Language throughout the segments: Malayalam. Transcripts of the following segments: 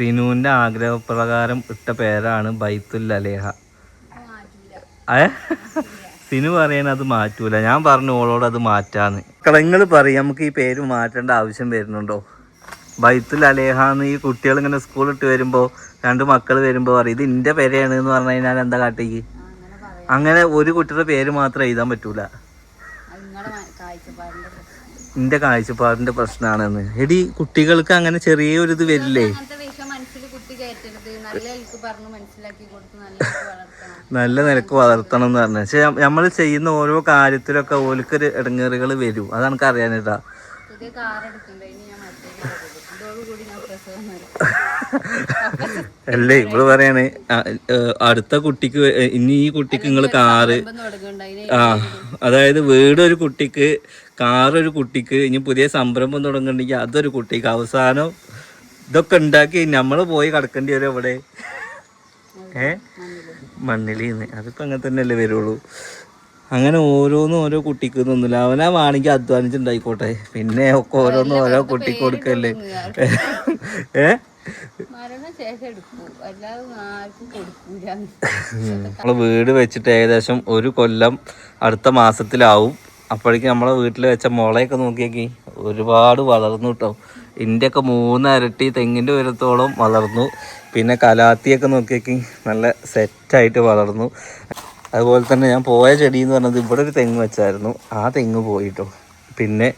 സിനുവിന്റെ ആഗ്രഹപ്രകാരം ഇട്ട പേരാണ് ബൈത്തുൽ അലേഹ. ഏ? സിനു പറയണ അത് മാറ്റൂല. ഞാൻ പറഞ്ഞു ഓളോട് അത് മാറ്റാന്ന്. കളങ്ങൾ പറയും നമുക്ക് ഈ പേര് മാറ്റേണ്ട ആവശ്യം വരുന്നുണ്ടോ? ബൈത്തുൽ അലേഹാന്ന് ഈ കുട്ടികൾ ഇങ്ങനെ സ്കൂളിട്ട് വരുമ്പോൾ രണ്ട് മക്കൾ വരുമ്പോൾ പറയും ഇത് ഇന്റെ പേരെയാണ് എന്ന് പറഞ്ഞു കഴിഞ്ഞാൽ എന്താ കാട്ടേക്ക്? അങ്ങനെ പറയാം അങ്ങനെ ഒരു കുട്ടിയുടെ പേര് മാത്രം എഴുതാൻ പറ്റൂല. എന്റെ കാഴ്ചപ്പാടിന്റെ പ്രശ്നമാണെന്ന് എടി കുട്ടികൾക്ക് അങ്ങനെ ചെറിയൊരിത് വരില്ലേ? നല്ല നിലയ്ക്ക് വളർത്തണം. എന്ന് പറഞ്ഞു. പക്ഷെ നമ്മൾ ചെയ്യുന്ന ഓരോ കാര്യത്തിലൊക്കെ ഓൽക്കൊരു ഇടങ്ങേറുകൾ വരും. അതാണ് എനിക്ക് അറിയാനിട്ടാ. അല്ലേ ഇവൾ പറയാണ് അടുത്ത കുട്ടിക്ക് ഇനി ഈ കുട്ടിക്ക് നിങ്ങൾ കാറ് ആ അതായത് വീട് ഒരു കുട്ടിക്ക് കാറൊരു കുട്ടിക്ക് ഇനി പുതിയ സംരംഭം തുടങ്ങുന്നുണ്ടെങ്കിൽ അതൊരു കുട്ടിക്ക്. അവസാനം ഇതൊക്കെ ഉണ്ടാക്കി നമ്മൾ പോയി കിടക്കേണ്ടി വരും ഇവിടെ ഏ? മണ്ണിലിന്ന്. അതിപ്പോൾ അങ്ങനെ തന്നെയല്ലേ വരുള്ളൂ. അങ്ങനെ ഓരോന്നും ഓരോ കുട്ടിക്ക് ഒന്നുമില്ല അവനാ വേണമെങ്കിൽ അധ്വാനിച്ചുണ്ടായിക്കോട്ടെ. പിന്നെ ഒക്കെ ഓരോന്നും ഓരോ കുട്ടിക്ക് കൊടുക്കല്ലേ. ഏ? നമ്മളെ വീട് വെച്ചിട്ട് ഏകദേശം ഒരു കൊല്ലം അടുത്ത മാസത്തിലാവും. അപ്പോഴേക്കും നമ്മളെ വീട്ടിൽ വെച്ച മുളയൊക്കെ നോക്കിയേക്കി. ഒരുപാട് വളർന്നു കേട്ടോ ഇന്ത്യയൊക്കെ മൂന്നരട്ടി തെങ്ങിന്റെ ഉയരത്തോളം വളർന്നു. പിന്നെ കലാത്തിയൊക്കെ നോക്കിയേക്കി നല്ല സെറ്റായിട്ട് വളർന്നു. അതുപോലെ തന്നെ ഞാൻ പോയ ചെടി എന്ന് പറഞ്ഞത് ഇവിടെ ഒരു തെങ്ങ് വെച്ചായിരുന്നു. ആ തെങ്ങ് പോയിട്ടോ. പിന്നെ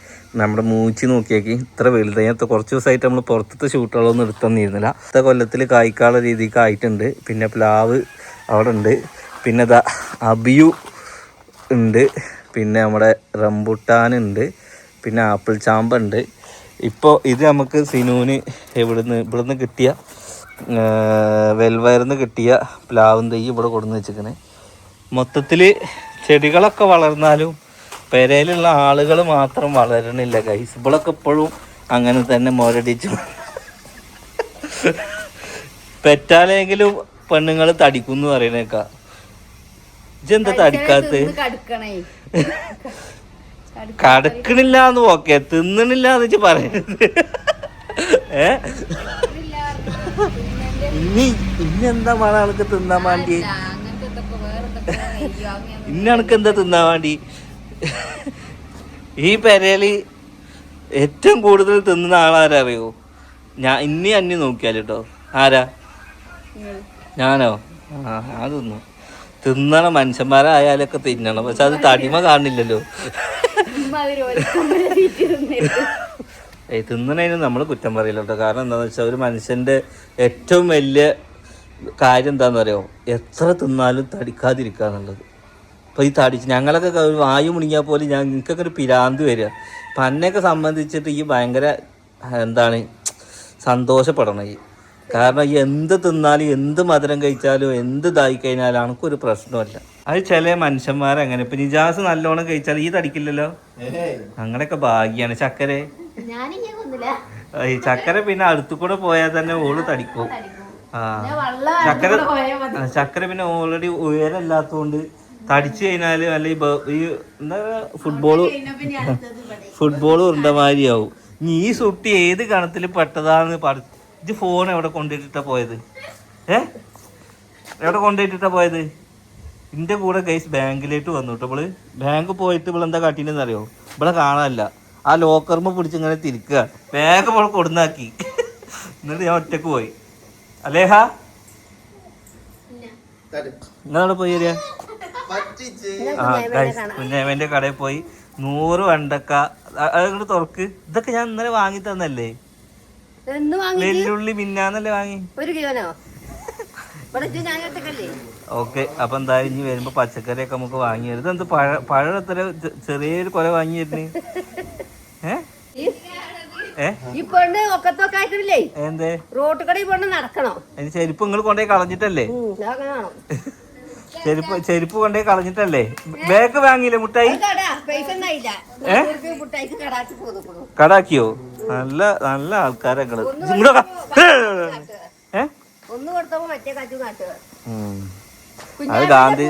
നമ്മുടെ മൂച്ചി നോക്കിയേക്ക് ഇത്ര വലുതായി ഇത്ര കുറച്ച് ദിവസമായിട്ട് നമ്മൾ പുറത്തത്തെ ഷൂട്ടുകളൊന്നും എടുത്തൊന്നിരുന്നില്ല അടുത്ത കൊല്ലത്തിൽ കായ്ക്കാള രീതിക്ക് ആയിട്ടുണ്ട്. പിന്നെ പ്ലാവ് അവിടെ ഉണ്ട് പിന്നെ ദാ അബിയു ഉണ്ട്. പിന്നെ നമ്മുടെ റംബുട്ടാനുണ്ട് പിന്നെ ആപ്പിൾ ചാമ്പ ഉണ്ട്. ഇപ്പോൾ ഇത് നമുക്ക് സിനുവിന് ഇവിടുന്ന് ഇവിടുന്ന് കിട്ടിയ വെൽവയർന്ന് കിട്ടിയ പ്ലാവും തൈ ഇവിടെ കൊടുന്ന് വെച്ചിരിക്കണേ. മൊത്തത്തിൽ ചെടികളൊക്കെ വളർന്നാലും പെരയിലുള്ള ആളുകൾ മാത്രം വളരണില്ല കൈസ് ഇവളൊക്കെ ഇപ്പോഴും അങ്ങനെ തന്നെ മോരടിച്ചു. പെറ്റാലെങ്കിലും പെണ്ണുങ്ങൾ തടിക്കും എന്ന് പറയണേക്കാ ഇജെന്താ തടിക്കാത്ത? കടക്കണില്ല എന്ന് ഓക്കെ തിന്നണില്ല എന്ന് വെച്ച് പറയരുത്. ഏ? ഇനി ഇനി എന്താ മഴ ആൾക്ക് തിന്നാൻ വേണ്ടി ഇനി അനക്ക് എന്താ തിന്നാൻ വേണ്ടി ഈ പെരയിൽ ഏറ്റവും കൂടുതൽ തിന്നുന്ന ആളാരറിയോ ഞാൻ ഇനി അന്നി നോക്കിയാൽ കേട്ടോ ആരാ? ഞാനോ? ആ ഞാൻ തിന്നു. തിന്നണ മനുഷ്യന്മാരായാലൊക്കെ തിന്നണം. പക്ഷെ അത് തടിമ കാണില്ലല്ലോ. തിന്നണതിന് നമ്മൾ കുറ്റം പറയില്ല കേട്ടോ കാരണം എന്താണെന്ന് വെച്ചാൽ ഒരു മനുഷ്യന്റെ ഏറ്റവും വലിയ കാര്യം എന്താണെന്ന് പറയുമോ എത്ര തിന്നാലും തടിക്കാതിരിക്കുക എന്നുള്ളത് അപ്പോൾ ഈ തടിച്ച് ഞങ്ങളൊക്കെ ഒരു വായു മുണിങ്ങിയാൽ പോലും ഞാൻ നിങ്ങൾക്കൊക്കെ ഒരു പിരാന്ത് വരിക. അപ്പം എന്നെയൊക്കെ സംബന്ധിച്ചിട്ട് ഈ ഭയങ്കര എന്താണ് സന്തോഷപ്പെടണം ഈ. കാരണം എന്ത് തിന്നാലും എന്ത് മധുരം കഴിച്ചാലും എന്ത് ഇതായി കഴിഞ്ഞാലും ഒരു പ്രശ്നമല്ല അത് ചില മനുഷ്യന്മാരങ്ങനെ ഇപ്പൊ നിജാസ് നല്ലോണം കഴിച്ചാൽ ഈ തടിക്കില്ലല്ലോ? അങ്ങനെയൊക്കെ ഭാഗ്യാണ്. ചക്കരെ? ഈ ചക്കര പിന്നെ അടുത്തു കൂടെ പോയാൽ തന്നെ ഓൾ തടിക്കും. ആ. ചക്കര ചക്കര പിന്നെ ഓൾറെഡി ഉയരല്ലാത്തോണ്ട് തടിച്ചു കഴിഞ്ഞാൽ അല്ല ഈ ഈ എന്താ ഫുട്ബോൾ ഫുട്ബോൾ അടുത്തത് ഇവിടെ. ഫുട്ബോൾ ഉരുണ്ട മാതിരിയാവും. നീ ഈ സുട്ടി ഏത് കണത്തിൽ പെട്ടതാന്ന് പറ ഇത് ഫോൺ എവിടെ കൊണ്ടിട്ടിട്ടാ പോയത്? ഏ? എവിടെ കൊണ്ടിട്ടിട്ടാ പോയത്? ഇന്റെ കൂടെ ഗൈസ് ബാങ്കിലേക്ക് വന്നു കേട്ടോ ഇവൾ ബാങ്ക് പോയിട്ട് ഇവിടെ എന്താ കാട്ടിനെന്ന് അറിയോ? ഇവിടെ കാണാനല്ല. ആ ലോക്കർമ്മ പിടിച്ച് ഇങ്ങനെ തിരിക്കുക ബാഗ് ഇവിടെ കൊടുന്നാക്കി. എന്നിട്ട് ഞാൻ ഒറ്റയ്ക്ക് പോയി. അലേഹ? നിങ്ങളവിടെ പോയി ഗൈസ് കുഞ്ഞേമന്റെ കടയിൽ പോയി. നൂറ് വെണ്ടക്ക. അതങ്ങോട്ട് തുറക്ക്. ഇതൊക്കെ ഞാൻ ഇന്നലെ വാങ്ങി തന്നല്ലേ? വെല്ലുള്ളി മിന്നാന്നല്ലേ വാങ്ങി? ഒരു കിലോനോ? ഓക്കെ അപ്പൊ എന്തായാലും ഇനി വരുമ്പോ പച്ചക്കറിയൊക്കെ നമുക്ക് വാങ്ങി എന്ത് പഴ പഴം എത്ര ചെറിയൊരു കൊല വാങ്ങി തരുന്നേ എന്തേ? റോട്ട് കടയിൽ പെണ്ണ് നടക്കണോ. അതിന് ചെരുപ്പ് നിങ്ങൾ കൊണ്ടേ കളഞ്ഞിട്ടല്ലേ? ചെരുപ്പ് ചെരുപ്പ് കൊണ്ടേ കളഞ്ഞിട്ടല്ലേ? ബാഗ് വാങ്ങിയില്ലേ മുട്ടായി? കടാക്കിയോ? നല്ല നല്ല ആൾക്കാരെ നിങ്ങൾ ഇങ്ങോട്ട് ഏ ഒന്ന് കൊടുത്തപ്പോ മറ്റേ കാറ്റും കാട്ടുക. അത് ഗാന്ധി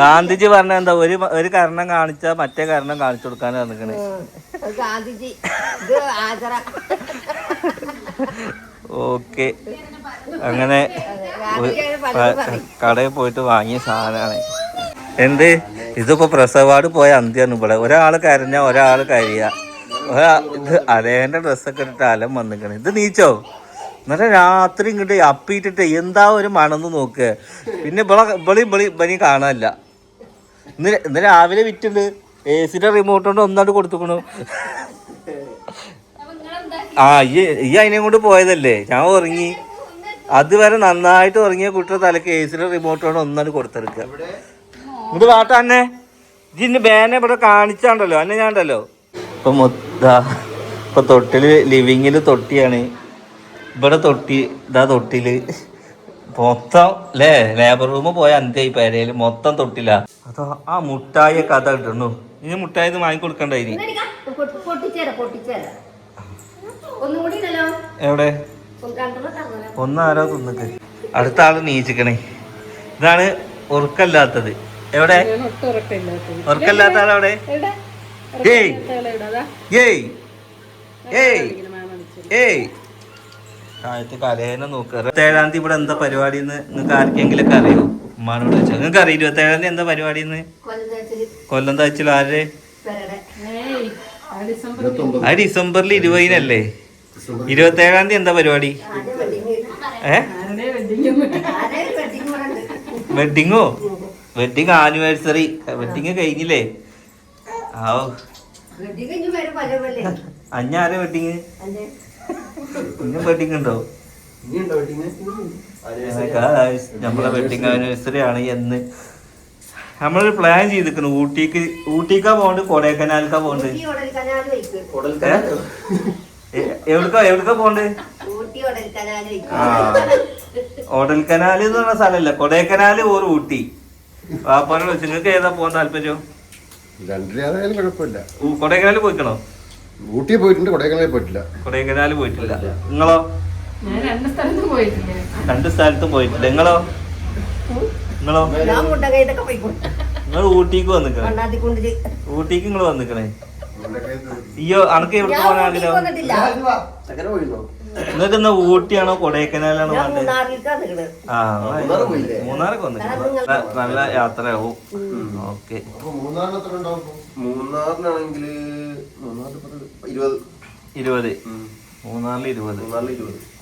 ഗാന്ധിജി പറഞ്ഞ എന്താ ഒരു ഒരു കരണം കാണിച്ചാ മറ്റേ കരണം കാണിച്ചു ഗാന്ധിജി. ഇത് ആചര ഓക്കെ. അങ്ങനെ കടയിൽ പോയിട്ട് വാങ്ങിയ സാധനമാണ്. എന്ത്? ഇതിപ്പോ പ്രസവാട് പോയ അന്ത്യാണ് ഇവിടെ. ഒരാൾ കരഞ്ഞ ഒരാൾ കരിയ. ഒരാ ഇത് അലേന്റെ ഡ്രസ്സൊക്കെ ഇട്ടിട്ട് അലം വന്നിക്കണേ. ഇത് നീച്ചോ? എന്നിട്ട് രാത്രി ഇങ്ങോട്ട് അപ്പിയിട്ടിട്ട് എന്താ ഒരു മണന്ന് നോക്ക്. പിന്നെ ഇവളി ഇവളി ഇവനി കാണാനില്ല. ഇന്ന് ഇന്ന് രാവിലെ വിറ്റുണ്ട്. എ സിയുടെ റിമോട്ട് കൊണ്ട് ഒന്നാണ്ട് കൊടുത്തുക്കണു. ആ ഈ ഈ അതിനെ കൊണ്ട് പോയതല്ലേ? ഞാൻ ഉറങ്ങി. അതുവരെ നന്നായിട്ട് ഉറങ്ങിയ കുട്ടിയുടെ തലക്ക് എ സിയുടെ റിമോട്ട് കൊണ്ട് ഒന്നാണ്ട് കൊടുത്തെടുക്കുക ഇത് വാട്ട അന്നെ. ഇതിന്റെ ബാനെ ഇവിടെ കാണിച്ചാണ്ടല്ലോ അന്നെ ഞാൻ ഉണ്ടല്ലോ ഇപ്പൊ മൊത്ത ഇപ്പൊ തൊട്ടിൽ ലിവിങ്ങിൽ തൊട്ടിയാണ്. ഇവിടെ തൊട്ടി ഇതാ തൊട്ടിൽ. മൊത്തം അല്ലേ ലേബർ റൂം പോയ അന്ത്യായി പേരയിൽ മൊത്തം തൊട്ടില്ല അതോ ആ മുട്ടായ കഥ കിട്ടുന്നു ഇടണു. ഇനി മുട്ടായ ഇത് ഇനി. എവിടെ? ഒന്നാരോ തിന്നിക്ക്? അടുത്ത ആൾ നീച്ചിക്കണേ. ഇതാണ് ഉറക്കല്ലാത്തത് എവിടെ? ഉറക്കമില്ലാത്തത്. ഉറക്കല്ലാത്ത ആളെവിടെ ഏയ്. ഏയ്. ഏയ്. ഏയ്. കലേനെ നോക്കുക ഇരുപത്തേഴാം തീയതി ഇവിടെ എന്താ പരിപാടി എന്ന് നിങ്ങൾക്ക് ആർക്കെങ്കിലും ഒക്കെ അറിയോ? ഉമ്മാനോട് വെച്ചാൽ നിങ്ങൾക്ക് അറിയാം? ഇരുപത്തേഴാം തീയതി എന്താ പരിപാടി എന്ന് കൊല്ലം താഴ്ചയിൽ ആര്? ആ ഡിസംബറിൽ ഇരുപതിനല്ലേ? ഇരുപത്തേഴാം തീയതി എന്താ പരിപാടി? ഏ? വെഡിങ്ങോ? Wedding anniversary. വെഡിങ് കഴിഞ്ഞില്ലേ? ആ അഞ്ഞാരെ വെഡിങ്. ഇന്നും വെഡിങ് ഉണ്ടോ? Guys, നമ്മളെ വെഡിങ് ആനിവേഴ്സറി ആണ് എന്ന് നമ്മൾ പ്ലാൻ ചെയ്തിരിക്കുന്നു. ഊട്ടിക്ക് ഊട്ടിക്കാ പോണ്ട് കൊടൈക്കനാൽക്കാ പോണ്ട് എവിടക്കാ എവിടക്കാ പോണ്ട് ആ ഓടൽക്കനാല് എന്ന് പറഞ്ഞ സ്ഥലമല്ല കൊടൈക്കനാല് ഓർ ഊട്ടി. വാപ്പാനോട് വെച്ച് നിങ്ങൾക്ക് ഏതാ പോകാൻ താല്പര്യം? കൊടൈക്കനാല് പോയിക്കണോ? ഊട്ടി പോയിട്ടുണ്ട് കൊടൈക്കനാലിൽ പോയിട്ടില്ല. കൊടൈക്കനാല് പോയിട്ടില്ല. നിങ്ങളോ? ഞാൻ രണ്ട് സ്ഥലത്തും പോയിട്ടില്ല. രണ്ട് സ്ഥലത്തും പോയിട്ടില്ല. നിങ്ങളോ? നിങ്ങളോ? ഞാൻ മുട്ടകൈതൊക്കെ പോയിക്കൊണ്ട് നിങ്ങൾ ഊട്ടിക്ക് വന്നിക്കണേ. ഊട്ടിക്ക് നിങ്ങൾ വന്നിക്കണേ. അയ്യോ അനക്ക് എവിടെ പോകാൻ ആഗ്രഹം? വന്നിട്ടില്ല. നിങ്ങൾക്ക് ഊട്ടിയാണോ കൊടൈക്കനാലാണോ വേണ്ടത് ആ മൂന്നാറൊക്കെ വന്നിട്ടുണ്ട് നല്ല യാത്രയാവും. ഓക്കെ. മൂന്നാറിനാണെങ്കിൽ ഇരുപത്. ഇരുപത്. മൂന്നാറിൽ ഇരുപത്.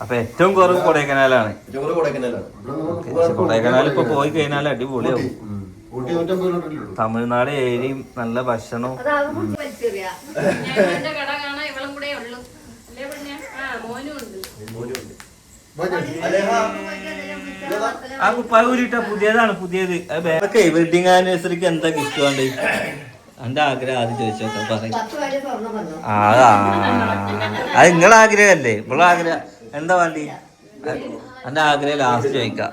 അപ്പൊ ഏറ്റവും കുറവ് കൊടൈക്കനാലാണ്. കൊടൈക്കനാൽ ഇപ്പൊ പോയി കഴിഞ്ഞാൽ അടിപൊളിയാവും. തമിഴ്നാട് ഏരിയയും നല്ല ഭക്ഷണവും അത് അത് കുറിച്ച് വലിച്ചെറിയാ എന്റെ കട കാണാൻ ഇവളും കൂടെ ഉള്ളു അല്ലേ പിന്നെ ആ മോനും ഉണ്ട് ആ കുപ്പായ ഊരിട്ട പുതിയതാണ് പുതിയത്. അതൊക്കെ വെഡിങ് ആനിവേഴ്സറിക്ക് എന്താ ഗിഫ്റ്റ് വേണ്ട? എന്റെ ആഗ്രഹം ആദ്യം ചോദിച്ചോക്കെ പറയും. ആ. അത് നിങ്ങളെ ആഗ്രഹമല്ലേ? ഇവിടെ ആഗ്രഹം. എന്താ വേണ്ടി? എന്റെ ആഗ്രഹം ലാസ്റ്റ് ചോദിക്കാം.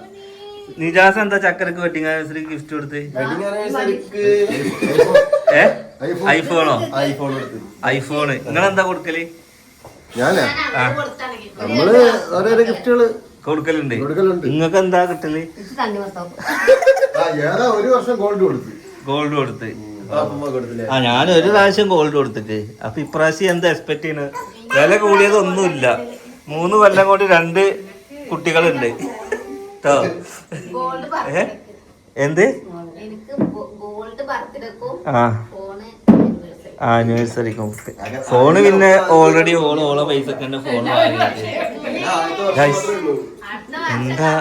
നിജാസ് എന്താ ചക്കരക്ക് വെഡിങ് ആനിവേഴ്സറി ഗിഫ്റ്റ് കൊടുത്ത്? ആനിവേഴ്സറിക്ക് ഏ? ഐഫോണോ? IPhone iPhone. നിങ്ങളെന്താ കൊടുക്കൽ? ഞാനാ? നമ്മൾ ഓരോരോ ഗിഫ്റ്റുകൾ കൊടുക്കലുണ്ട്. കൊടുക്കലുണ്ട്. നിങ്ങൾക്ക് എന്താ കിട്ടൽ ഏതാ ഒരു വർഷം ഗോൾഡ് കൊടുത്ത്. ഗോൾഡ് കൊടുത്ത്. ആ ഞാൻ ഒരു പ്രാവശ്യം ഗോൾഡ് കൊടുത്തിട്ട്. അപ്പൊ ഇപ്രാവശ്യം എന്താ എക്സ്പെക്ട് ചെയ്യണത് വില കൂടിയതൊന്നുമില്ല മൂന്ന് കൊല്ലം കൊണ്ട് രണ്ട് കുട്ടികളുണ്ട്. കേട്ടോ എന്ത്? എനിക്ക് ഗോൾഡ് ബർത്ത്ഡേക്കും ആ. ഫോണ് ആനിവേഴ്സറിക്കും ഫോണ് പിന്നെ ഓൾറെഡി ഓൾ ഓളെ പൈസ ഫോൺ എന്താ?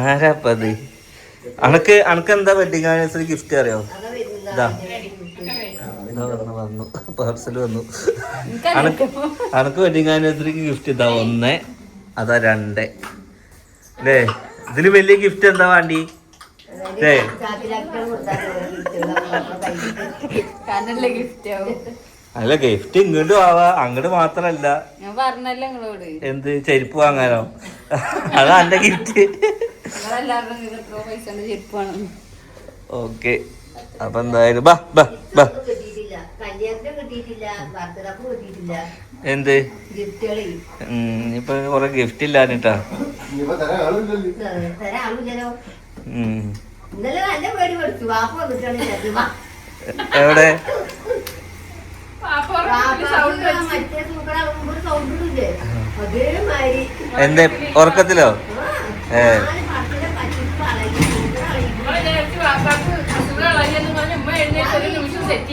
ആരാപ്പത് അനക്ക് അനക്ക് എന്താ വെഡിങ് ആനിവേഴ്സറി ഗിഫ്റ്റ് അറിയോ? ഇതാ. വന്നു പാർസൽ വന്നു. അനക്ക് അനക്ക് വെഡിങ് ആനിവേഴ്സറിക്ക് ഗിഫ്റ്റ് ഇതാ ഒന്ന് അതാ രണ്ട്. അല്ലേ ഇതിൽ വലിയ ഗിഫ്റ്റ് എന്താ വേണ്ടി? അല്ല ഗിഫ്റ്റ് ഇങ്ങോട്ട് ആവാ അങ്ങോട്ട് മാത്രല്ല. ഞാൻ പറഞ്ഞല്ലോ നിങ്ങളോട്. എന്ത്? ചെരുപ്പ് വാങ്ങാനോ? അതാ എന്റെ ഗിഫ്റ്റ് ഓക്കെ. അപ്പൊ എന്തായാലും ബാ ബാ ബാ. എന്ത്? ഇപ്പൊ കൊറേ ഗിഫ്റ്റ് ഇല്ലാഞ്ഞിട്ടാ. എവിടെ? എന്തേ? ഉറക്കത്തിലോ? ഏ.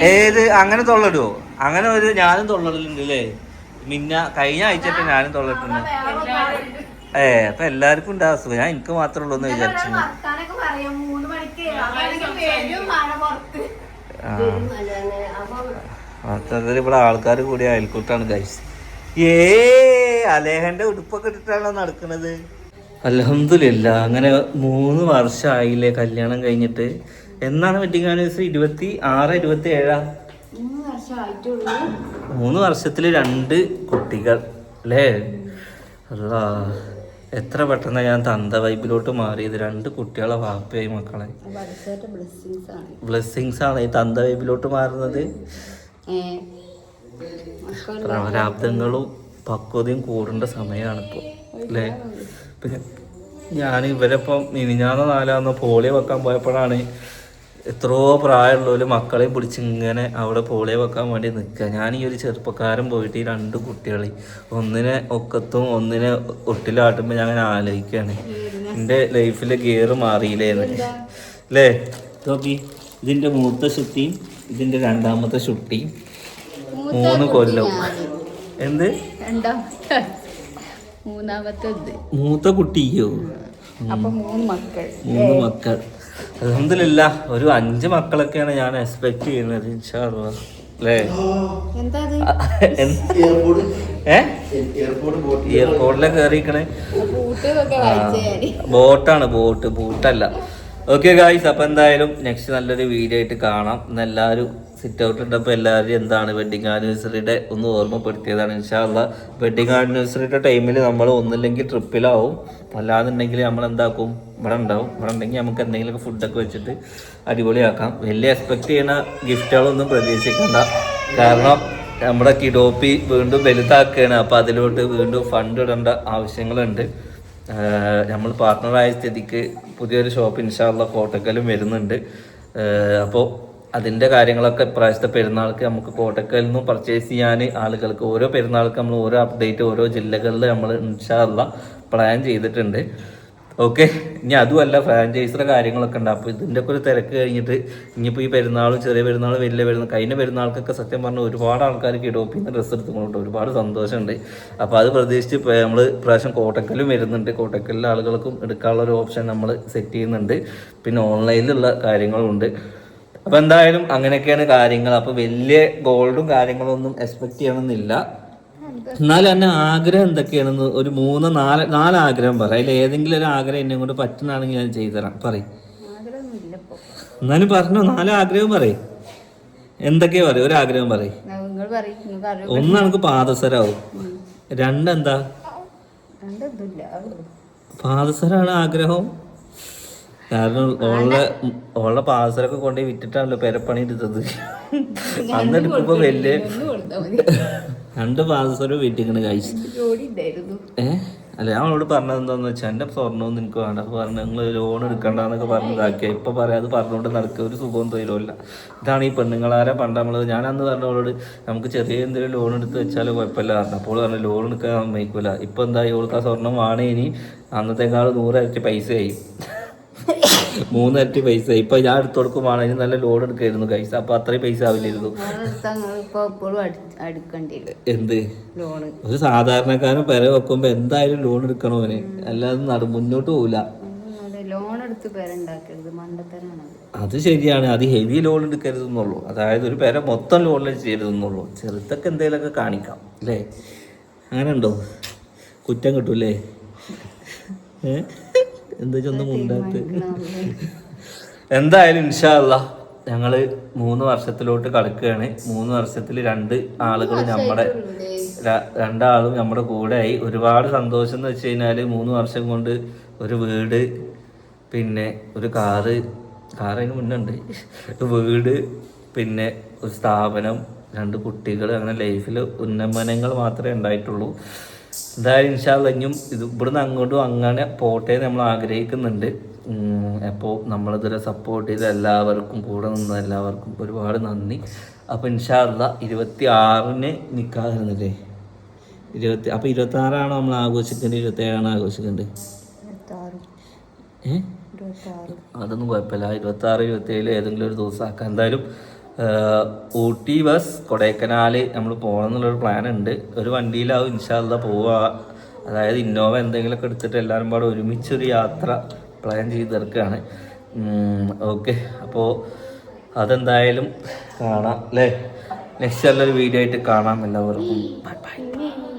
ഏത്? അങ്ങനെ തൊള്ളടുവോ അങ്ങനെ ഒരു ഞാനും തൊള്ളടലുണ്ട് അല്ലേ മിന്ന കഴിഞ്ഞ ആഴ്ചട്ട് ഞാനും തൊള്ളട്ടുണ്ട് ഏ അപ്പൊ എല്ലാവർക്കും ഉണ്ട് ആ അസുഖം? ഞാൻ എനിക്ക് മാത്രമേ ഉള്ളൂ എന്ന് വിചാരിച്ചു. മൊത്തത്തിൽ ഇവിടെ ആൾക്കാർ കൂടി അയൽക്കൂട്ടാണ് ഗൈസ് ഏ അലേഹന്റെ ഉടുപ്പൊക്കെ ഇട്ടിട്ടാണോ നടക്കുന്നത്? അലഹമില്ല അങ്ങനെ മൂന്ന് വർഷമായില്ലേ കല്യാണം കഴിഞ്ഞിട്ട്. എന്നാണ് വെഡിങ് ആനിവേഴ്സറി ഇരുപത്തി ആറ് ഇരുപത്തി ഏഴാ മൂന്ന് വർഷത്തിൽ ആയിട്ടുള്ളൂ മൂന്ന് വർഷത്തിൽ രണ്ട് കുട്ടികൾ അല്ലേ? അല്ലാ എത്ര പെട്ടെന്ന് ഞാൻ തന്ത വൈബിലോട്ട് മാറിയത്? രണ്ട് കുട്ടികളെ വാപ്പയായി മക്കളെ. ബ്ലെസ്സിങ്സ് ആണ്. ഈ തന്ത വൈബിലോട്ട് മാറുന്നത്. പ്രാരാബ്ദങ്ങളും പക്വതയും കൂടേണ്ട സമയമാണ് ഇപ്പോൾ അല്ലേ പിന്നെ ഞാൻ ഇവരിപ്പം മിനിഞ്ഞാന്ന് നാലാന്ന് പോളിയോ വെക്കാൻ പോയപ്പോഴാണ് എത്രയോ പ്രായമുള്ളവർ മക്കളെയും പിടിച്ച് ഇങ്ങനെ അവിടെ പോളിയോ വെക്കാൻ വേണ്ടി നിൽക്കുക ഞാൻ ഈ ഒരു ചെറുപ്പക്കാരൻ പോയിട്ട് ഈ രണ്ട് കുട്ടികളെ ഒന്നിനെ ഒക്കത്തും ഒന്നിനെ ഒട്ടിലാട്ടുമ്പോൾ ഞാൻ അങ്ങനെ ആലോചിക്കുകയാണ് എന്റെ ലൈഫിൽ ഗിയർ മാറിയില്ലേന്ന്. അല്ലേ നോക്കി ഇതിന്റെ മൂത്ത ശുട്ടിയും ഇതിന്റെ രണ്ടാമത്തെ ശുട്ടിയും മൂന്ന് കൊല്ലവും എന്ത്? മൂന്നാമത്തെ മൂത്ത കുട്ടിയോ? മൂന്ന് മക്കൾ. മൂന്ന് മക്കൾ. അലഹമില്ല ഒരു അഞ്ച് മക്കളൊക്കെയാണ് ഞാൻ എക്സ്പെക്ട് ചെയ്യുന്നത്. അല്ലേ എയർപോർട്ടിലെ കയറിക്കണേ ബോട്ടാണ് ബോട്ട് ബോട്ടല്ല. ഓക്കെ ഗായ്സ് അപ്പൊ എന്തായാലും നെക്സ്റ്റ് നല്ലൊരു വീഡിയോ ആയിട്ട് കാണാം. ഇന്ന് എല്ലാവരും സിറ്റ് ഔട്ട് ഉണ്ടപ്പോൾ എല്ലാവരും എന്താണ് വെഡിങ് ആനിവേഴ്സറിയുടെ ഒന്ന് ഓർമ്മപ്പെടുത്തിയതാണ്. ഇൻഷാല്ല വെഡിങ് ആനിവേഴ്സറിയുടെ ടൈമിൽ നമ്മൾ ഒന്നില്ലെങ്കിൽ ട്രിപ്പിലാവും അല്ലാന്നുണ്ടെങ്കിൽ നമ്മൾ എന്താക്കും? ഇവിടെ ഉണ്ടാവും. ഇവിടെ ഉണ്ടെങ്കിൽ നമുക്ക് എന്തെങ്കിലുമൊക്കെ ഫുഡൊക്കെ വെച്ചിട്ട് അടിപൊളിയാക്കാം. വലിയ എക്സ്പെക്ട് ചെയ്യുന്ന ഗിഫ്റ്റുകളൊന്നും പ്രതീക്ഷിക്കണ്ട. കാരണം നമ്മുടെ കിഡോപ്പി വീണ്ടും വലുതാക്കുകയാണ്. അപ്പോൾ അതിലോട്ട് വീണ്ടും ഫണ്ട് ഇടേണ്ട ആവശ്യങ്ങളുണ്ട്. നമ്മൾ പാർട്ട്ണറായ സ്ഥിതിക്ക് പുതിയൊരു ഷോപ്പ് ഇൻഷാള്ള കോട്ടക്കലും വരുന്നുണ്ട്. അപ്പോൾ അതിന്റെ കാര്യങ്ങളൊക്കെ ഇപ്രാവശ്യത്തെ പെരുന്നാൾക്ക് നമുക്ക് കോട്ടക്കലിൽ നിന്നും പർച്ചേസ് ചെയ്യാൻ ആളുകൾക്ക് ഓരോ പെരുന്നാൾക്ക് നമ്മൾ ഓരോ അപ്ഡേറ്റ് ഓരോ ജില്ലകളിൽ നമ്മൾ ഇൻഷാല്ല പ്ലാൻ ചെയ്തിട്ടുണ്ട്. ഓക്കെ ഇനി അതുമല്ല ഫ്രാഞ്ചൈസറെ കാര്യങ്ങളൊക്കെ ഉണ്ട്. അപ്പോൾ ഇതിന്റെ ഒക്കെ ഒരു തിരക്ക് കഴിഞ്ഞിട്ട് ഇനിയിപ്പോൾ ഈ പെരുന്നാളും ചെറിയ പെരുന്നാളും വലിയ പെരുന്നാൾ കഴിഞ്ഞ പെരുന്നാൾക്കൊക്കെ സത്യം പറഞ്ഞാൽ ഒരുപാട് ആൾക്കാർ കിടോപ്പിൽ നിന്ന് ഡ്രസ്സ് എടുത്തുകൊണ്ട് ഒരുപാട് സന്തോഷമുണ്ട്. അപ്പോൾ അത് പ്രതീക്ഷിച്ച് നമ്മൾ പ്രാവശ്യം കോട്ടക്കലും വരുന്നുണ്ട്. കോട്ടക്കലിലെ ആളുകൾക്കും എടുക്കാനുള്ള ഒരു ഓപ്ഷൻ നമ്മൾ സെറ്റ് ചെയ്യുന്നുണ്ട്. പിന്നെ ഓൺലൈനിലുള്ള കാര്യങ്ങളുണ്ട്. അപ്പോൾ എന്തായാലും അങ്ങനെയൊക്കെയാണ് കാര്യങ്ങൾ. അപ്പൊ വലിയ ഗോൾഡും കാര്യങ്ങളൊന്നും എക്സ്പെക്ട് ചെയ്യണമെന്നില്ല. എന്നാലും എന്നെ ആഗ്രഹം എന്തൊക്കെയാണെന്ന് ഒരു മൂന്ന് നാല് നാല് ആഗ്രഹം പറ. അതിൽ ഏതെങ്കിലും ഒരു ആഗ്രഹം എന്നെ കൊണ്ട് പറ്റുന്നതാണെങ്കിൽ ഞാൻ ചെയ്തുതരാം പറയും. ഇപ്പൊ. എന്നാലും പറഞ്ഞു നാല് ആഗ്രഹം പറയും. എന്തൊക്കെയാ പറയും? ഒരു ആഗ്രഹം പറയും. ഒന്ന് നമുക്ക് പാദസരാവും. രണ്ടെന്താ? പാദസരാണ് ആഗ്രഹം. കാരണം ഓളെ ഓളെ പാസറൊക്കെ കൊണ്ടുപോയി വിറ്റിട്ടാണല്ലോ പെരപ്പണി എടുത്തത്. അന്ന് വല്യ രണ്ട് പാദസരം വീട്ടിങ്ങനെ കഴിച്ചു ഏ? അല്ല ഞാൻ അവളോട് പറഞ്ഞത് എന്താന്ന് വെച്ചാൽ എന്റെ സ്വർണമൊന്നും എനിക്ക് വേണ്ട. പറഞ്ഞു നിങ്ങൾ ലോൺ എടുക്കണ്ടെന്നൊക്കെ പറഞ്ഞതാക്കിയ ഇപ്പൊ പറയാതെ പറഞ്ഞുകൊണ്ട് നടക്കുക. ഒരു സുഖവും തോന്നില്ല ഇതാണ് ഈ പെണ്ണുങ്ങളാരെ പണ്ട് നമ്മൾ ഞാൻ അന്ന് പറഞ്ഞ അവളോട് നമുക്ക് ചെറിയ എന്തെങ്കിലും ലോൺ എടുത്ത് വെച്ചാൽ കുഴപ്പമില്ല പറഞ്ഞു. അപ്പോൾ പറഞ്ഞു ലോൺ എടുക്കാൻ സമ്മതിക്കൂല. ഇപ്പൊ എന്താ ഇവൾക്ക് ആ സ്വർണം വാണേ ഇനി. അന്നത്തെക്കാൾ പൈസ പൈസയായി. മൂന്നരട്ടി പൈസ. ഇപ്പൊ ഞാൻ എടുത്തു കൊടുക്കുവാണെങ്കിൽ നല്ല ലോഡ് എടുക്കായിരുന്നു പൈസ അപ്പൊ അത്രയും പൈസ ആവില്ലായിരുന്നു. എന്ത്? ഒരു സാധാരണക്കാരൻ പെര വെക്കുമ്പോ എന്തായാലും ലോൺ എടുക്കണോ അവന്? അല്ലാതെ നട മുന്നോട്ട് പോവില്ല അത് ശരിയാണ്. അത് ഹെവി ലോൺ എടുക്കരുതെന്നുള്ളൂ. അതായത് ഒരു പേരെ മൊത്തം ലോണിൽ ചെയ്യരുതെന്നുള്ളൂ. ചെറുതൊക്കെ എന്തെങ്കിലുമൊക്കെ കാണിക്കാം അല്ലേ? അങ്ങനെ ഉണ്ടോ കുറ്റം കിട്ടൂല്ലേ? ഏ? എന്താ ചൊന്നും ഉണ്ടാത്ത് എന്തായാലും ഇൻഷാല്ല ഞങ്ങൾ മൂന്ന് വർഷത്തിലോട്ട് കടക്കുകയാണ്. മൂന്ന് വർഷത്തിൽ രണ്ട് ആളുകൾ നമ്മുടെ രണ്ടാളും നമ്മുടെ കൂടെ ആയി ഒരുപാട് സന്തോഷം എന്ന് വെച്ച് കഴിഞ്ഞാൽ മൂന്ന് വർഷം കൊണ്ട് ഒരു വീട് പിന്നെ ഒരു കാറ്. കാറ് അതിന് മുന്നുണ്ട്. വീട് പിന്നെ ഒരു സ്ഥാപനം രണ്ട് കുട്ടികൾ അങ്ങനെ ലൈഫിൽ ഉന്നമനങ്ങൾ മാത്രമേ ഉണ്ടായിട്ടുള്ളൂ. എന്തായാലും ഇൻഷാല്ല ഇനിയും ഇത് ഇവിടുന്ന് അങ്ങോട്ടും അങ്ങനെ പോട്ടെ നമ്മൾ ആഗ്രഹിക്കുന്നുണ്ട്. അപ്പോൾ നമ്മളിതുവരെ സപ്പോർട്ട് ചെയ്ത എല്ലാവർക്കും കൂടെ നിന്ന എല്ലാവർക്കും ഒരുപാട് നന്ദി. അപ്പോൾ ഇൻഷാല്ല ഇരുപത്തി ആറിന് നിൽക്കാതിരുന്നില്ലേ ഇരുപത്തി അപ്പോൾ ഇരുപത്തി ആറാണോ നമ്മൾ ആഘോഷിക്കേണ്ടത്? ഇരുപത്തി ഏഴാണ് ആഘോഷിക്കേണ്ടത് അതൊന്നും കുഴപ്പമില്ല. ഇരുപത്തി ആറ് ഇരുപത്തി ഏഴിൽ ഏതെങ്കിലും ഒരു ദിവസം ആക്കാം. എന്തായാലും ഊട്ടി ബസ് കൊടൈക്കനാൽ നമ്മൾ പോകണം എന്നുള്ളൊരു പ്ലാൻ ഉണ്ട് ഒരു വണ്ടിയിലാവും ഇൻഷാല്ല പോവുക അതായത് ഇന്നോവ എന്തെങ്കിലുമൊക്കെ എടുത്തിട്ട് എല്ലാവരും പാടെ ഒരുമിച്ചൊരു യാത്ര പ്ലാൻ ചെയ്തെടുക്കുകയാണ് ഓക്കെ. അപ്പോൾ അതെന്തായാലും കാണാം അല്ലേ നെക്സ്റ്റ് നല്ലൊരു വീഡിയോ ആയിട്ട് കാണാം എല്ലാവർക്കും. Bye bye.